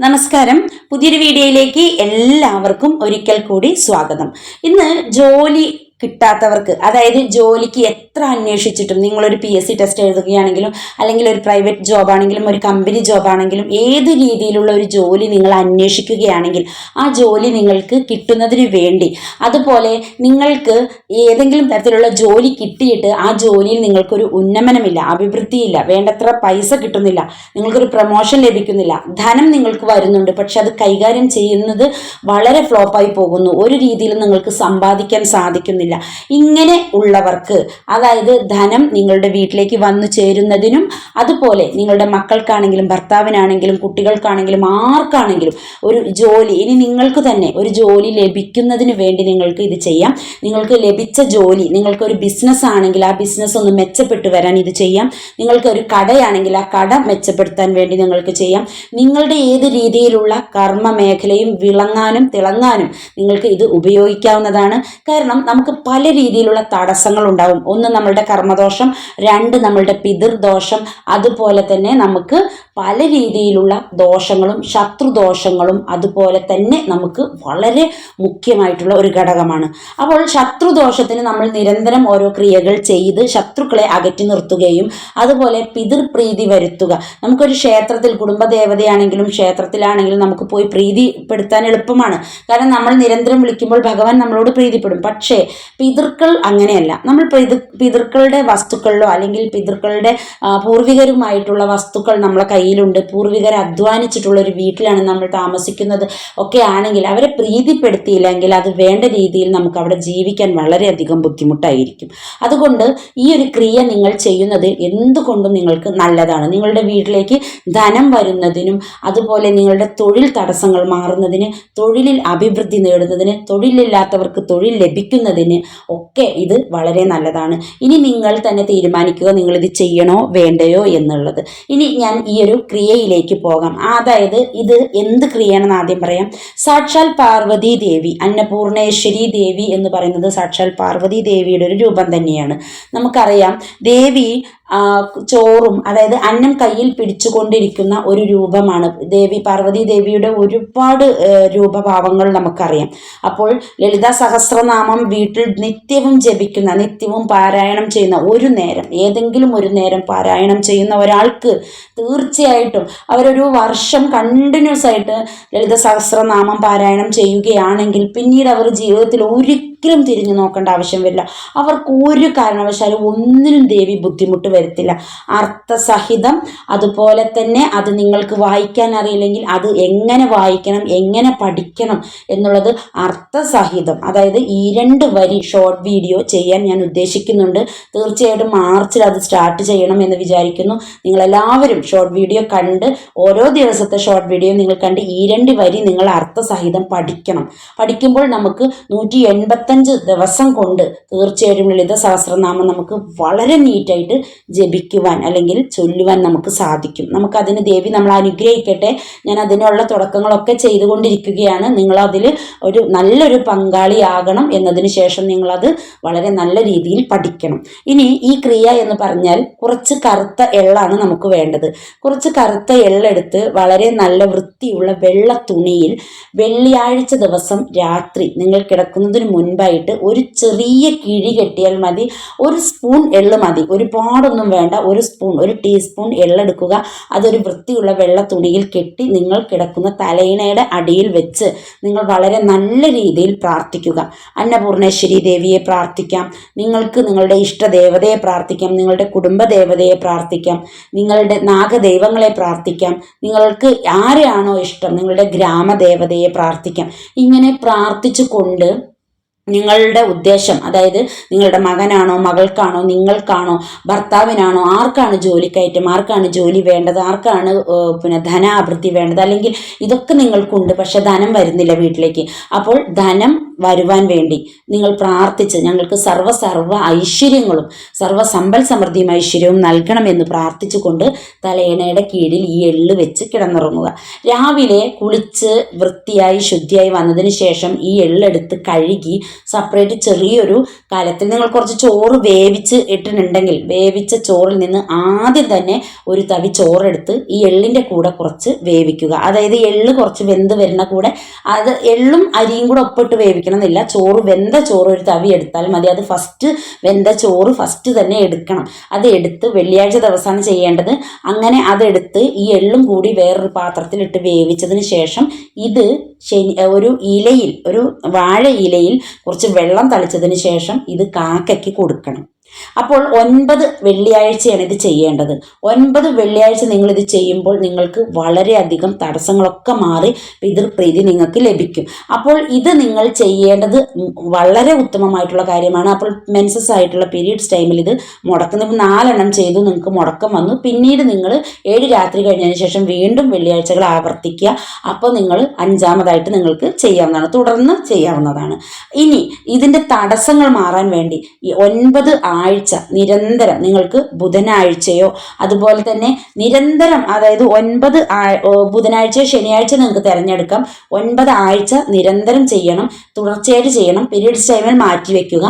നമസ്കാരം. പുതിയൊരു വീഡിയോയിലേക്ക് എല്ലാവർക്കും ഒരിക്കൽ കൂടി സ്വാഗതം. ഇന്ന് ജോലി കിട്ടാത്തവർക്ക് അതായത് ജോലിക്ക് എത്ര അന്വേഷിച്ചിട്ടും നിങ്ങളൊരു പി എസ് സി ടെസ്റ്റ് എഴുതുകയാണെങ്കിലും അല്ലെങ്കിൽ ഒരു പ്രൈവറ്റ് ജോബ് ആണെങ്കിലും ഒരു കമ്പനി ജോബ് ആണെങ്കിലും ഏത് രീതിയിലുള്ള ഒരു ജോലി നിങ്ങൾ അന്വേഷിക്കുകയാണെങ്കിൽ ആ ജോലി നിങ്ങൾക്ക് കിട്ടുന്നതിന് വേണ്ടി. അതുപോലെ നിങ്ങൾക്ക് ഏതെങ്കിലും തരത്തിലുള്ള ജോലി കിട്ടിയിട്ട് ആ ജോലിയിൽ നിങ്ങൾക്കൊരു ഉന്നമനമില്ല അഭിവൃദ്ധിയില്ല വേണ്ടത്ര പൈസ കിട്ടുന്നില്ല നിങ്ങൾക്കൊരു പ്രൊമോഷൻ ലഭിക്കുന്നില്ല ധനം നിങ്ങൾക്ക് വരുന്നുണ്ട് പക്ഷെ അത് കൈകാര്യം ചെയ്യുന്നത് വളരെ ഫ്ലോപ്പായി പോകുന്നു. ഒരു രീതിയിലും നിങ്ങൾക്ക് സമ്പാദിക്കാൻ സാധിക്കുന്നില്ല. ഇങ്ങനെ ഉള്ളവർക്ക് അതായത് ധനം നിങ്ങളുടെ വീട്ടിലേക്ക് വന്നു ചേരുന്നതിനും അതുപോലെ നിങ്ങളുടെ മക്കൾക്കാണെങ്കിലും ഭർത്താവിനാണെങ്കിലും കുട്ടികൾക്കാണെങ്കിലും ആർക്കാണെങ്കിലും ഒരു ജോലി ഇനി നിങ്ങൾക്ക് തന്നെ ഒരു ജോലി ലഭിക്കുന്നതിന് വേണ്ടി നിങ്ങൾക്ക് ഇത് ചെയ്യാം. നിങ്ങൾക്ക് ലഭിച്ച ജോലി നിങ്ങൾക്കൊരു ബിസിനസ് ആണെങ്കിൽ ആ ബിസിനസ് ഒന്ന് മെച്ചപ്പെട്ടു വരാൻ ഇത് ചെയ്യാം. നിങ്ങൾക്ക് ഒരു കടയാണെങ്കിൽ ആ കട മെച്ചപ്പെടുത്താൻ വേണ്ടി നിങ്ങൾക്ക് ചെയ്യാം. നിങ്ങളുടെ ഏത് രീതിയിലുള്ള കർമ്മ മേഖലയും വിളങ്ങാനും തിളങ്ങാനും നിങ്ങൾക്ക് ഇത് ഉപയോഗിക്കാവുന്നതാണ്. കാരണം നമുക്ക് പല രീതിയിലുള്ള തടസ്സങ്ങൾ ഉണ്ടാവും ഒന്ന് നമ്മളുടെ കർമ്മദോഷം രണ്ട് നമ്മളുടെ പിതൃദോഷം അതുപോലെ തന്നെ നമുക്ക് പല രീതിയിലുള്ള ദോഷങ്ങളും ശത്രുദോഷങ്ങളും അതുപോലെ തന്നെ നമുക്ക് വളരെ മുഖ്യമായിട്ടുള്ള ഒരു ഘടകമാണ്. അപ്പോൾ ശത്രുദോഷത്തിന് നമ്മൾ നിരന്തരം ഓരോ ക്രിയകൾ ചെയ്ത് ശത്രുക്കളെ അകറ്റി നിർത്തുകയും അതുപോലെ പിതൃപ്രീതി വരുത്തുക. നമുക്കൊരു ക്ഷേത്രത്തിൽ കുടുംബദേവതയാണെങ്കിലും ക്ഷേത്രത്തിലാണെങ്കിലും നമുക്ക് പോയി പ്രീതിപ്പെടുത്താൻ എളുപ്പമാണ്. കാരണം നമ്മൾ നിരന്തരം വിളിക്കുമ്പോൾ ഭഗവാൻ നമ്മളോട് പ്രീതിപ്പെടും. പക്ഷേ പിതൃക്കൾ അങ്ങനെയല്ല. നമ്മൾ പിതൃ പിതൃക്കളുടെ വസ്തുക്കളിലോ അല്ലെങ്കിൽ പിതൃക്കളുടെ പൂർവികരുമായിട്ടുള്ള വസ്തുക്കൾ നമ്മളെ കയ്യിലുണ്ട്. പൂർവികർ അധ്വാനിച്ചിട്ടുള്ള ഒരു വീട്ടിലാണ് നമ്മൾ താമസിക്കുന്നത്. ഒക്കെ ആണെങ്കിൽ അവരെ പ്രീതിപ്പെടുത്തിയില്ലെങ്കിൽ അത് വേണ്ട രീതിയിൽ നമുക്ക് അവിടെ ജീവിക്കാൻ വളരെയധികം ബുദ്ധിമുട്ടായിരിക്കും. അതുകൊണ്ട് ഈ ഒരു ക്രിയ നിങ്ങൾ ചെയ്യുന്നത് എന്തുകൊണ്ടും നിങ്ങൾക്ക് നല്ലതാണ്. നിങ്ങളുടെ വീട്ടിലേക്ക് ധനം വരുന്നതിനും അതുപോലെ നിങ്ങളുടെ തൊഴിൽ തടസ്സങ്ങൾ മാറുന്നതിന് തൊഴിലിൽ അഭിവൃദ്ധി നേടുന്നതിന് തൊഴിലില്ലാത്തവർക്ക് തൊഴിൽ ലഭിക്കുന്നതിന് ഒക്കെ ഇത് വളരെ നല്ലതാണ്. ഇനി നിങ്ങൾ തന്നെ തീരുമാനിക്കുക നിങ്ങൾ ഇത് ചെയ്യണോ വേണ്ടയോ എന്നുള്ളത്. ഇനി ഞാൻ ഈ ഒരു ക്രിയയിലേക്ക് പോകാം. അതായത് ഇത് എന്ത് ക്രിയയാണെന്ന് ആദ്യം പറയാം. സാക്ഷാൽ പാർവതി ദേവി അന്നപൂർണേശ്വരി ദേവി എന്ന് പറയുന്നത് സാക്ഷാൽ പാർവതി ദേവിയുടെ ഒരു രൂപം തന്നെയാണ്. നമുക്കറിയാം ദേവി ചോറും അതായത് അന്നം കയ്യിൽ പിടിച്ചുകൊണ്ടിരിക്കുന്ന ഒരു രൂപമാണ്. ദേവി പാർവതി ദേവിയുടെ ഒരുപാട് രൂപഭാവങ്ങൾ നമുക്കറിയാം. അപ്പോൾ ലളിത സഹസ്രനാമം വീട്ടിൽ നിത്യവും ജപിക്കുന്ന നിത്യവും പാരായണം ചെയ്യുന്ന ഒരു നേരം ഏതെങ്കിലും ഒരു നേരം പാരായണം ചെയ്യുന്ന ഒരാൾക്ക് തീർച്ചയായിട്ടും അവരൊരു വർഷം കണ്ടിന്യൂസ് ആയിട്ട് ലളിത സഹസ്രനാമം പാരായണം ചെയ്യുകയാണെങ്കിൽ പിന്നീട് അവർ ജീവിതത്തിൽ ഒരിക്കലും തിരിഞ്ഞു നോക്കേണ്ട ആവശ്യം വരില്ല. അവർക്ക് ഒരു കാരണവശാലും ഒന്നിനും ദേവി ബുദ്ധിമുട്ട് വരത്തില്ല. അർത്ഥസഹിതം അതുപോലെ തന്നെ അത് നിങ്ങൾക്ക് വായിക്കാൻ അറിയില്ലെങ്കിൽ അത് എങ്ങനെ വായിക്കണം എങ്ങനെ പഠിക്കണം എന്നുള്ളത് അർത്ഥസഹിതം. അതായത് ഈ രണ്ട് വരി ഷോർട്ട് വീഡിയോ ചെയ്യാൻ ഞാൻ ഉദ്ദേശിക്കുന്നുണ്ട്. തീർച്ചയായിട്ടും മാർച്ചിൽ അത് സ്റ്റാർട്ട് ചെയ്യണം എന്ന് വിചാരിക്കുന്നു. നിങ്ങളെല്ലാവരും ഷോർട്ട് വീഡിയോ കണ്ട് ഓരോ ദിവസത്തെ ഷോർട്ട് വീഡിയോ നിങ്ങൾ കണ്ട് ഈ രണ്ട് വരി നിങ്ങൾ അർത്ഥസഹിതം പഠിക്കണം. പഠിക്കുമ്പോൾ നമുക്ക് നൂറ്റി എൺപത്തഞ്ച് ദിവസം കൊണ്ട് തീർച്ചയായിട്ടും ലളിത സഹസ്രനാമം നമുക്ക് വളരെ നീറ്റായിട്ട് ജപിക്കുവാൻ അല്ലെങ്കിൽ ചൊല്ലുവാൻ നമുക്ക് സാധിക്കും. നമുക്കതിന് ദേവി നമ്മൾ അനുഗ്രഹിക്കട്ടെ. ഞാൻ അതിനുള്ള തുടക്കങ്ങളൊക്കെ ചെയ്തുകൊണ്ടിരിക്കുകയാണ്. നിങ്ങളതിൽ ഒരു നല്ലൊരു പങ്കാളിയാകണം എന്നതിന് ശേഷം നിങ്ങളത് വളരെ നല്ല രീതിയിൽ പഠിക്കണം. ഇനി ഈ ക്രിയ എന്ന് പറഞ്ഞാൽ കുറച്ച് കറുത്ത എള്ളാണ് നമുക്ക് വേണ്ടത്. കുറച്ച് കറുത്ത എള്ളെടുത്ത് വളരെ നല്ല വൃത്തിയുള്ള വെള്ള തുണിയിൽ വെള്ളിയാഴ്ച ദിവസം രാത്രി നിങ്ങൾ കിടക്കുന്നതിന് മുൻപായിട്ട് ഒരു ചെറിയ കിഴി കെട്ടിയാൽ മതി. ഒരു സ്പൂൺ എള്ള് മതി. ഒരുപാടൊന്നും വേണ്ട. ഒരു സ്പൂൺ ഒരു ടീസ്പൂൺ എള്ളെടുക്കുക അതൊരു വൃത്തിയുള്ള വെള്ള തുണിയിൽ കെട്ടി നിങ്ങൾ കിടക്കുന്ന തലയിണയുടെ അടിയിൽ വെച്ച് നിങ്ങൾ വളരെ നല്ല രീതിയിൽ പ്രാർത്ഥിക്കുക. അന്നപൂർണേശ്വരി ദേവിയെ പ്രാർത്ഥിക്കാം. നിങ്ങൾക്ക് നിങ്ങളുടെ ഇഷ്ടദേവതയെ പ്രാർത്ഥിക്കാം. നിങ്ങളുടെ കുടുംബ ദേവതയെ പ്രാർത്ഥിക്കാം. നിങ്ങളുടെ നാഗദൈവങ്ങളെ പ്രാർത്ഥിക്കാം. നിങ്ങൾക്ക് ആരെയാണോ ഇഷ്ടം? നിങ്ങളുടെ ഗ്രാമദേവതയെ പ്രാർത്ഥിക്കാം. ഇങ്ങനെ പ്രാർത്ഥിച്ചു കൊണ്ട് നിങ്ങളുടെ ഉദ്ദേശം അതായത് നിങ്ങളുടെ മകനാണോ മകൾക്കാണോ നിങ്ങൾക്കാണോ ഭർത്താവിനാണോ ആർക്കാണ് ജോലിക്കയറ്റം ആർക്കാണ് ജോലി വേണ്ടത് ആർക്കാണ് പിന്നെ ധനാവൃത്തി വേണ്ടത് അല്ലെങ്കിൽ ഇതൊക്കെ നിങ്ങൾക്കുണ്ട് പക്ഷെ ധനം വരുന്നില്ല വീട്ടിലേക്ക്. അപ്പോൾ ധനം വരുവാൻ വേണ്ടി നിങ്ങൾ പ്രാർത്ഥിച്ച് ഞങ്ങൾക്ക് സർവ സർവ ഐശ്വര്യങ്ങളും സർവ സമ്പൽ സമൃദ്ധിയും ഐശ്വര്യവും നൽകണമെന്ന് പ്രാർത്ഥിച്ചുകൊണ്ട് തലയണയുടെ കീഴിൽ ഈ എള്ള് വെച്ച് കിടന്നുറങ്ങുക. രാവിലെ കുളിച്ച് വൃത്തിയായി ശുദ്ധിയായി വന്നതിന് ശേഷം ഈ എള്ളെടുത്ത് കഴുകി സെപ്പറേറ്റ് ചെറിയൊരു കലത്തിൽ നിങ്ങൾ കുറച്ച് ചോറ് വേവിച്ച് ഇട്ടിട്ടുണ്ടെങ്കിൽ വേവിച്ച ചോറിൽ നിന്ന് ആദ്യം തന്നെ ഒരു തവി ചോറെടുത്ത് ഈ എള്ളിന്റെ കൂടെ കുറച്ച് വേവിക്കുക. അതായത് എള്ള് കുറച്ച് വെന്ത് വരുന്ന കൂടെ അത് എള്ളും അരിയും കൂടെ ഒപ്പിട്ട് വേവിക്കണം എന്നില്ല ചോറ് വെന്ത ചോറ് ഒരു തവി എടുത്താൽ മതി. അത് ഫസ്റ്റ് വെന്ത ചോറ് ഫസ്റ്റ് തന്നെ എടുക്കണം. അത് എടുത്ത് വെള്ളിയാഴ്ച ദിവസമാണ് ചെയ്യേണ്ടത്. അങ്ങനെ അതെടുത്ത് ഈ എള്ളും കൂടി വേറൊരു പാത്രത്തിലിട്ട് വേവിച്ചതിന് ശേഷം ഇത് ശനി ഒരു ഇലയിൽ ഒരു വാഴ ഇലയിൽ കുറച്ച് വെള്ളം തളിച്ചതിന് ശേഷം ഇത് കാക്കയ്ക്ക് കൊടുക്കണം. അപ്പോൾ ഒൻപത് വെള്ളിയാഴ്ചയാണ് ഇത് ചെയ്യേണ്ടത്. ഒൻപത് വെള്ളിയാഴ്ച നിങ്ങൾ ഇത് ചെയ്യുമ്പോൾ നിങ്ങൾക്ക് വളരെയധികം തടസ്സങ്ങളൊക്കെ മാറി പിതൃപ്രീതി നിങ്ങൾക്ക് ലഭിക്കും. അപ്പോൾ ഇത് നിങ്ങൾ ചെയ്യേണ്ടത് വളരെ ഉത്തമമായിട്ടുള്ള കാര്യമാണ്. അപ്പോൾ മെൻസസ് ആയിട്ടുള്ള പീരീഡ്സ് ടൈമിൽ ഇത് മുടക്കുന്ന. നാലെണ്ണം ചെയ്തു നിങ്ങൾക്ക് മുടക്കം വന്നു. പിന്നീട് നിങ്ങൾ ഏഴ് രാത്രി കഴിഞ്ഞതിന് ശേഷം വീണ്ടും വെള്ളിയാഴ്ചകൾ ആവർത്തിക്കുക. അപ്പോൾ നിങ്ങൾ അഞ്ചാമതായിട്ട് നിങ്ങൾക്ക് ചെയ്യാവുന്നതാണ്. തുടർന്ന് ചെയ്യാവുന്നതാണ്. ഇനി ഇതിന്റെ തടസ്സങ്ങൾ മാറാൻ വേണ്ടി ഈ ഒൻപത് ആഴ്ച നിരന്തരം നിങ്ങൾക്ക് ബുധനാഴ്ചയോ അതുപോലെ തന്നെ നിരന്തരം അതായത് ഒൻപത് ബുധനാഴ്ച ശനിയാഴ്ച നിങ്ങൾക്ക് തിരഞ്ഞെടുക്കാം. ഒൻപത് ആഴ്ച നിരന്തരം ചെയ്യണം തുടർച്ചയായിട്ട് ചെയ്യണം. പീരീഡ്സ് ടൈമിൽ മാറ്റിവെക്കുക.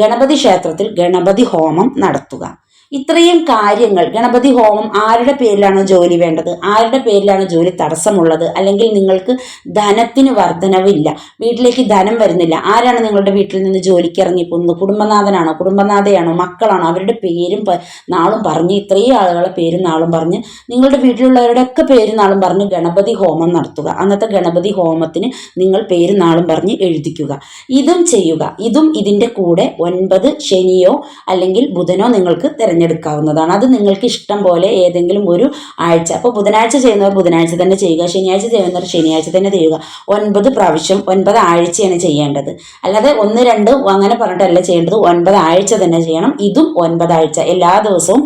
ഗണപതി ക്ഷേത്രത്തിൽ ഗണപതി ഹോമം നടത്തുക. ഇത്രയും കാര്യങ്ങൾ ഗണപതി ഹോമം ആരുടെ പേരിലാണോ ജോലി വേണ്ടത്? ആരുടെ പേരിലാണ് ജോലി തടസ്സമുള്ളത്? അല്ലെങ്കിൽ നിങ്ങൾക്ക് ധനത്തിന് വർധനവില്ല വീട്ടിലേക്ക് ധനം വരുന്നില്ല. ആരാണ് നിങ്ങളുടെ വീട്ടിൽ നിന്ന് ജോലിക്ക് ഇറങ്ങിപ്പോകുന്നത്? കുടുംബനാഥനാണോ കുടുംബനാഥയാണോ മക്കളാണോ? അവരുടെ പേരും നാളും പറഞ്ഞ് ഇത്രയും ആളുകളെ പേരും നാളും പറഞ്ഞ് നിങ്ങളുടെ വീട്ടിലുള്ളവരുടെ ഒക്കെ പേരും നാളും പറഞ്ഞ് ഗണപതി ഹോമം നടത്തുക. അന്നത്തെ ഗണപതി ഹോമത്തിന് നിങ്ങൾ പേരും നാളും പറഞ്ഞ് എഴുതിക്കുക. ഇതും ചെയ്യുക. ഇതും ഇതിന്റെ കൂടെ ഒൻപത് ശനിയോ അല്ലെങ്കിൽ ബുധനോ നിങ്ങൾക്ക് തിരഞ്ഞെടുക്കാവുന്നതാണ്. അത് നിങ്ങൾക്ക് ഇഷ്ടം പോലെ ഏതെങ്കിലും ഒരു ആഴ്ച. അപ്പോൾ ബുധനാഴ്ച ചെയ്യുന്നവർ ബുധനാഴ്ച തന്നെ ചെയ്യുക. ശനിയാഴ്ച ചെയ്യുന്നവർ ശനിയാഴ്ച തന്നെ ചെയ്യുക. ഒൻപത് പ്രാവശ്യം ഒൻപത് ആഴ്ചയാണ് ചെയ്യേണ്ടത്. അല്ലാതെ ഒന്ന് രണ്ട് അങ്ങനെ പറഞ്ഞിട്ടല്ല ചെയ്യേണ്ടത്. ഒൻപത് ആഴ്ച തന്നെ ചെയ്യണം. ഇതും ഒൻപതാഴ്ച എല്ലാ ദിവസവും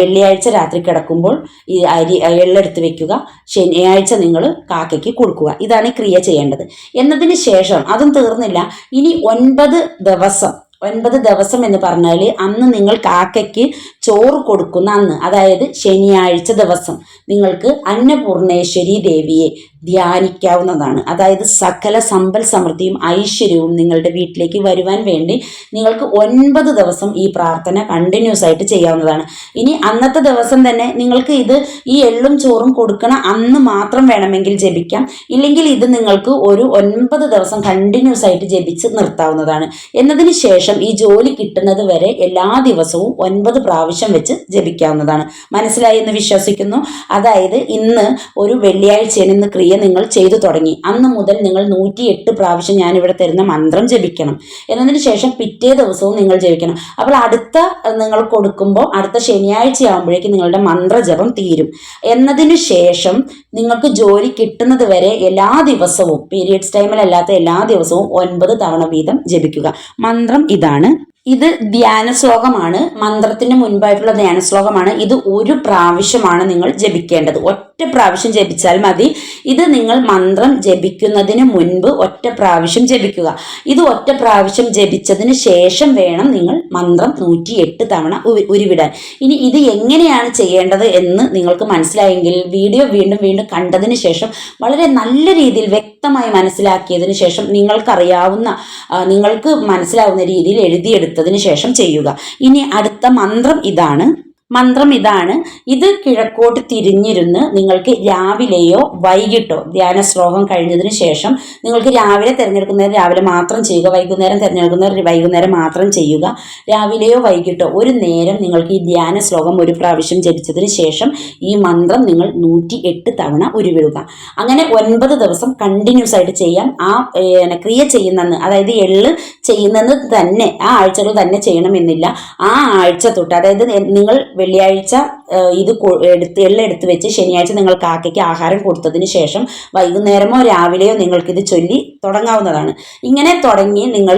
വെള്ളിയാഴ്ച രാത്രി കിടക്കുമ്പോൾ ഈ അരി എള്ളെടുത്ത് വെക്കുക. ശനിയാഴ്ച നിങ്ങൾ കാക്കയ്ക്ക് കൊടുക്കുക. ഇതാണ് ക്രിയ ചെയ്യേണ്ടത്. എന്നതിന് ശേഷം അതും തീർന്നില്ല. ഇനി ഒൻപത് ദിവസം ഒൻപത് ദിവസം എന്ന് പറഞ്ഞാൽ അന്ന് നിങ്ങൾ കാക്കയ്ക്ക് ചോറ് കൊടുക്കുന്ന അന്ന് അതായത് ശനിയാഴ്ച ദിവസം നിങ്ങൾക്ക് അന്നപൂർണേശ്വരി ദേവിയെ ധ്യാനിക്കാവുന്നതാണ്. അതായത് സകല സമ്പൽ സമൃദ്ധിയും ഐശ്വര്യവും നിങ്ങളുടെ വീട്ടിലേക്ക് വരുവാൻ വേണ്ടി നിങ്ങൾക്ക് ഒൻപത് ദിവസം ഈ പ്രാർത്ഥന കണ്ടിന്യൂസ് ആയിട്ട് ചെയ്യാവുന്നതാണ്. ഇനി അന്നത്തെ ദിവസം തന്നെ നിങ്ങൾക്ക് ഇത് ഈ എള്ളും ചോറും കൊടുക്കണ അന്ന് മാത്രം വേണമെങ്കിൽ ജപിക്കാം. ഇല്ലെങ്കിൽ ഇത് നിങ്ങൾക്ക് ഒരു ഒൻപത് ദിവസം കണ്ടിന്യൂസ് ആയിട്ട് ജപിച്ച് നിർത്താവുന്നതാണ്. എന്നതിന് ശേഷം ഈ ജോലി കിട്ടുന്നത് വരെ എല്ലാ ദിവസവും ഒൻപത് പ്രാവശ്യം വെച്ച് ജപിക്കാവുന്നതാണ്. മനസ്സിലായി എന്ന് വിശ്വസിക്കുന്നു? അതായത് ഇന്ന് ഒരു വെള്ളിയാഴ്ചയാണ് ഇന്ന് ക്രിയ നിങ്ങൾ ചെയ്തു തുടങ്ങി. അന്ന് മുതൽ നിങ്ങൾ നൂറ്റിയെട്ട് പ്രാവശ്യം ഞാൻ ഇവിടെ തരുന്ന മന്ത്രം ജപിക്കണം. എന്നതിന് ശേഷം പിറ്റേ ദിവസവും നിങ്ങൾ ജപിക്കണം. അപ്പോൾ അടുത്ത നിങ്ങൾ കൊടുക്കുമ്പോൾ അടുത്ത ശനിയാഴ്ച ആകുമ്പോഴേക്കും നിങ്ങളുടെ മന്ത്രജപം തീരും. എന്നതിന് ശേഷം നിങ്ങൾക്ക് ജോലി കിട്ടുന്നത് വരെ എല്ലാ ദിവസവും പീരിയഡ്സ് ടൈമിലല്ലാത്ത എല്ലാ ദിവസവും ഒൻപത് തവണ വീതം ജപിക്കുക. മന്ത്രം ഇതാണ്. ഇത് ധ്യാന ശ്ലോകമാണ്. മന്ത്രത്തിന് മുൻപായിട്ടുള്ള ധ്യാന ശ്ലോകമാണ്. ഇത് ഒരു പ്രാവശ്യമാണ് നിങ്ങൾ ജപിക്കേണ്ടത്. ഒറ്റ പ്രാവശ്യം ജപിച്ചാൽ മതി. ഇത് നിങ്ങൾ മന്ത്രം ജപിക്കുന്നതിന് മുൻപ് ഒറ്റ പ്രാവശ്യം ജപിക്കുക. ഇത് ഒറ്റ പ്രാവശ്യം ജപിച്ചതിന് ശേഷം വേണം നിങ്ങൾ മന്ത്രം നൂറ്റിയെട്ട് തവണ ഉരുവിടാൻ. ഇനി ഇത് എങ്ങനെയാണ് ചെയ്യേണ്ടത് എന്ന് നിങ്ങൾക്ക് മനസ്സിലായെങ്കിൽ വീഡിയോ വീണ്ടും വീണ്ടും കണ്ടതിന് ശേഷം വളരെ നല്ല രീതിയിൽ വ്യക്തമായി മനസ്സിലാക്കിയതിന് ശേഷം നിങ്ങൾക്കറിയാവുന്ന നിങ്ങൾക്ക് മനസ്സിലാവുന്ന രീതിയിൽ എഴുതിയെടുത്തതിന് ശേഷം ചെയ്യുക. ഇനി അടുത്ത മന്ത്രം ഇതാണ്. മന്ത്രം ഇതാണ്. ഇത് കിഴക്കോട്ട് തിരിഞ്ഞിരുന്ന് നിങ്ങൾക്ക് രാവിലെയോ വൈകിട്ടോ ധ്യാന ശ്ലോകം കഴിഞ്ഞതിന് ശേഷം നിങ്ങൾക്ക് രാവിലെ തിരഞ്ഞെടുക്കുന്നവർ രാവിലെ മാത്രം ചെയ്യുക വൈകുന്നേരം തിരഞ്ഞെടുക്കുന്നവർ വൈകുന്നേരം മാത്രം ചെയ്യുക. രാവിലെയോ വൈകിട്ടോ ഒരു നേരം നിങ്ങൾക്ക് ഈ ധ്യാന ശ്ലോകം ഒരു പ്രാവശ്യം ജപിച്ചതിന് ശേഷം ഈ മന്ത്രം നിങ്ങൾ നൂറ്റി എട്ട് തവണ ഉരുവിടുക. അങ്ങനെ ഒൻപത് ദിവസം കണ്ടിന്യൂസ് ആയിട്ട് ചെയ്യാം. ആ ക്രിയ ചെയ്യുന്നെന്ന് അതായത് എള്ള് ചെയ്യുന്നത് തന്നെ ആ ആഴ്ചകൾ തന്നെ ചെയ്യണമെന്നില്ല. ആ ആഴ്ച തൊട്ട് അതായത് നിങ്ങൾ വെള്ളിയാഴ്ച ഇത് എടുത്ത് എല്ലാം എടുത്ത് വെച്ച് ശനിയാഴ്ച നിങ്ങൾ കാക്കയ്ക്ക് ആഹാരം കൊടുത്തതിന് ശേഷം വൈകുന്നേരമോ രാവിലെയോ നിങ്ങൾക്കിത് ചൊല്ലി തുടങ്ങാവുന്നതാണ്. ഇങ്ങനെ തുടങ്ങി നിങ്ങൾ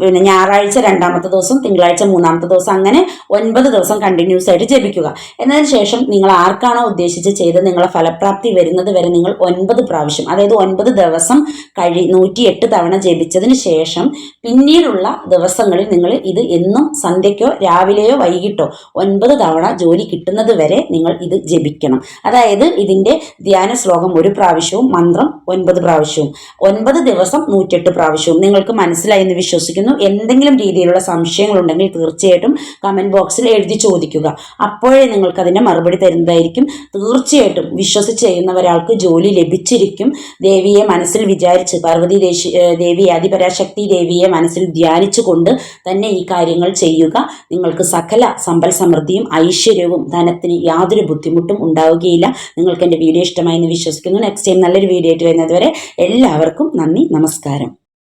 പിന്നെ ഞായറാഴ്ച രണ്ടാമത്തെ ദിവസം തിങ്കളാഴ്ച മൂന്നാമത്തെ ദിവസം അങ്ങനെ ഒൻപത് ദിവസം കണ്ടിന്യൂസ് ആയിട്ട് ജപിക്കുക. എന്നതിന് ശേഷം നിങ്ങൾ ആർക്കാണോ ഉദ്ദേശിച്ച് ചെയ്ത് നിങ്ങളെ ഫലപ്രാപ്തി വരുന്നത് വരെ നിങ്ങൾ ഒൻപത് പ്രാവശ്യം അതായത് ഒൻപത് ദിവസം കഴി നൂറ്റിയെട്ട് തവണ ജപിച്ചതിന് ശേഷം പിന്നീടുള്ള ദിവസങ്ങളിൽ നിങ്ങൾ ഇത് എന്നും സന്ധ്യയ്ക്കോ രാവിലെയോ വൈകിട്ടോ ഒൻപത് തവണ ജോലി കിട്ടുന്നത് വരെ നിങ്ങൾ ഇത് ജപിക്കണം. അതായത് ഇതിന്റെ ധ്യാന ശ്ലോകം ഒരു പ്രാവശ്യവും മന്ത്രം ഒൻപത് പ്രാവശ്യവും. ഒൻപത് ദിവസം നൂറ്റെട്ട് പ്രാവശ്യവും. നിങ്ങൾക്ക് മനസ്സിലായി എന്ന് വിശ്വസിക്കുന്നു. എന്തെങ്കിലും രീതിയിലുള്ള സംശയങ്ങളുണ്ടെങ്കിൽ തീർച്ചയായിട്ടും കമന്റ് ബോക്സിൽ എഴുതി ചോദിക്കുക. അപ്പോഴേ നിങ്ങൾക്ക് അതിന്റെ മറുപടി തരുന്നതായിരിക്കും. തീർച്ചയായിട്ടും വിശ്വസിച്ച് ചെയ്യുന്ന ഒരാൾക്ക് ജോലി ലഭിച്ചിരിക്കും. ദേവിയെ മനസ്സിൽ വിചാരിച്ച് പാർവതി ദേശി ദേവി ആദിപരാശക്തി ദേവിയെ മനസ്സിൽ ധ്യാനിച്ചുകൊണ്ട് തന്നെ ഈ കാര്യങ്ങൾ ചെയ്യുക. നിങ്ങൾക്ക് സകല സമ്പൽ സമൃദ്ധിയും ഐശ്വര്യവും ധനത്തിന് യാതൊരു ബുദ്ധിമുട്ടും ഉണ്ടാവുകയില്ല. നിങ്ങൾക്ക് എന്റെ വീഡിയോ ഇഷ്ടമായി എന്ന് വിശ്വസിക്കുന്നു. നെക്സ്റ്റ് ടൈം നല്ലൊരു വീഡിയോ ആയിട്ട് വരുന്നത് വരെ എല്ലാവർക്കും നന്ദി നമസ്കാരം.